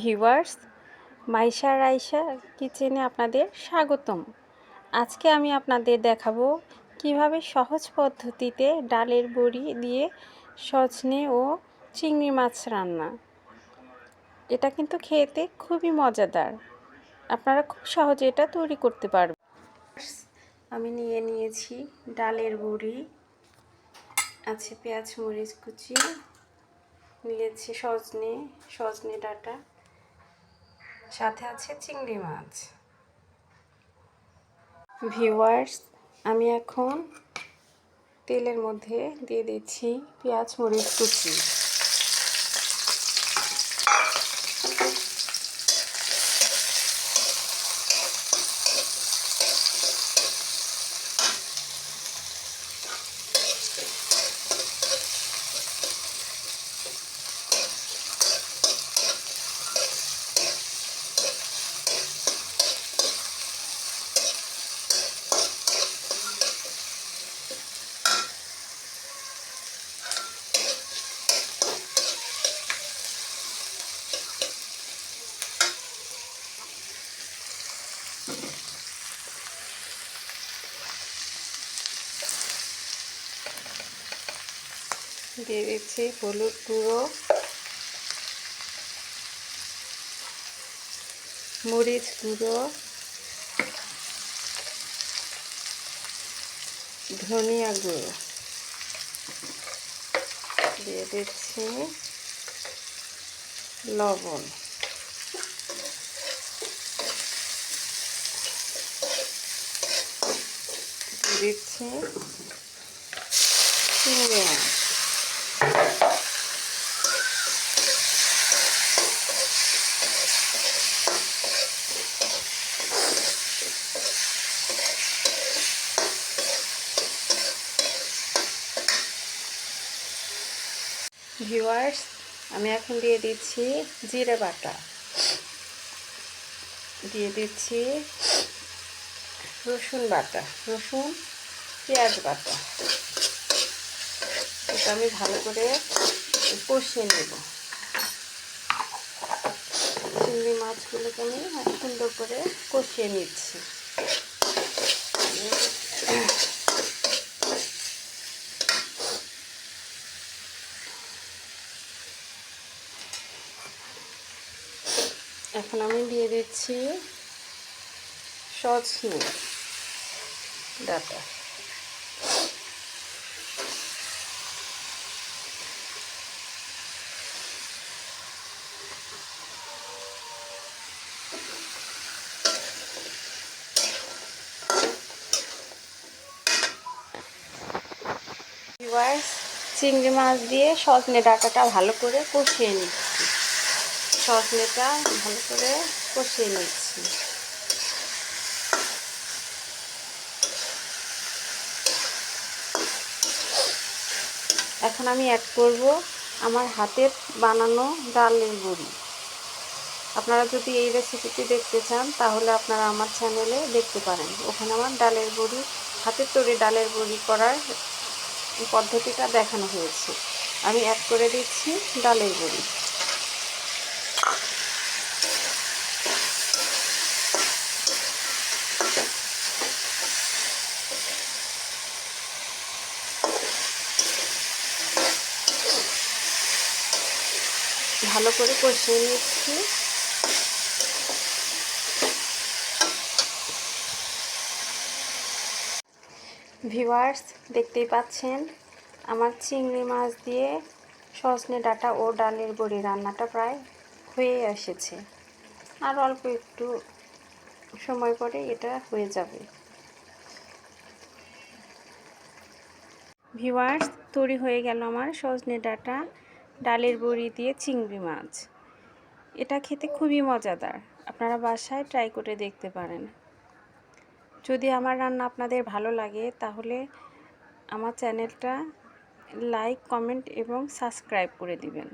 Viewers, Maisha Raisa কিচেনে আপনাদের স্বাগতম। আজকে আমি আপনাদের দেখাবো কীভাবে সহজ পদ্ধতিতে ডালের বড়ি দিয়ে সজনে ও চিংড়ি মাছ রান্না। এটা কিন্তু খেতে খুবই মজাদার। আপনারা খুব সহজে এটা তৈরি করতে পারবেন। আমি নিয়ে নিয়েছি ডালের বড়ি। আছে পেঁয়াজ, মরিচ কুচি, নিয়েছি সজনে সজনে ডাটা। সাথে আছে চিংড়ি মাছ। ভিওয়ার্স আমি এখন তেলের মধ্যে দিয়ে দিচ্ছি পেঁয়াজ মরিচ কুচি। দিয়ে দিচ্ছি হলুদ গুঁড়ো মরিচ গুঁড়ো ধনিয়া গুঁড়ো দিয়ে দিচ্ছি লবণ। দিচ্ছি চিংড়ি মাছ ভিউয়ার্স আমি এখন দিয়ে দিচ্ছি জিরে বাটা। দিয়ে দিচ্ছি রসুন বাটা, রসুন, পেঁয়াজ বাটা। এটা আমি ভালো করে কষিয়ে নেব। চিংড়ি মাছগুলোকে আমি সুন্দর করে কষিয়ে নিচ্ছি। এখন আমি দিয়ে দিচ্ছি সজনে ডাটা। চিংড়ি মাছ দিয়ে সজনে ডাটাটা ভালো করে কষিয়ে নিচ্ছি। সজনেটা ভালো করে কষিয়ে নিচ্ছি। এখন আমি অ্যাড করব আমার হাতের বানানো ডালের বড়ি আপনারা যদি এই রেসিপিটি দেখতে চান, তাহলে আপনারা আমার চ্যানেলে দেখতে পারেন। ওখানে আমার ডালের বড়ি হাতের তৈরি ডালের বড়ি করার পদ্ধতিটা দেখানো হয়েছে। আমি অ্যাড করে দিচ্ছি ডালের বড়ি ভালো করে কষিয়ে নিচ্ছি। ভিওয়ার্স দেখতেই পাচ্ছেন, আমার চিংড়ি মাছ দিয়ে সজনে ডাটা ও ডালের বড়ি রান্নাটা প্রায় হয়ে এসেছে। আর অল্প একটু সময় পরে এটা হয়ে যাবে। ভিওয়ার্স তৈরি হয়ে গেল আমার সজনে ডাটা। ডালের বড়ি দিয়ে চিংড়ি মাছ। এটা খেতে খুবই মজাদার। আপনারা বাসায় ট্রাই করে দেখতে পারেন। যদি আমার রান্না আপনাদের ভালো লাগে, তাহলে আমার চ্যানেলটা লাইক কমেন্ট এবং সাবস্ক্রাইব করে দিবেন।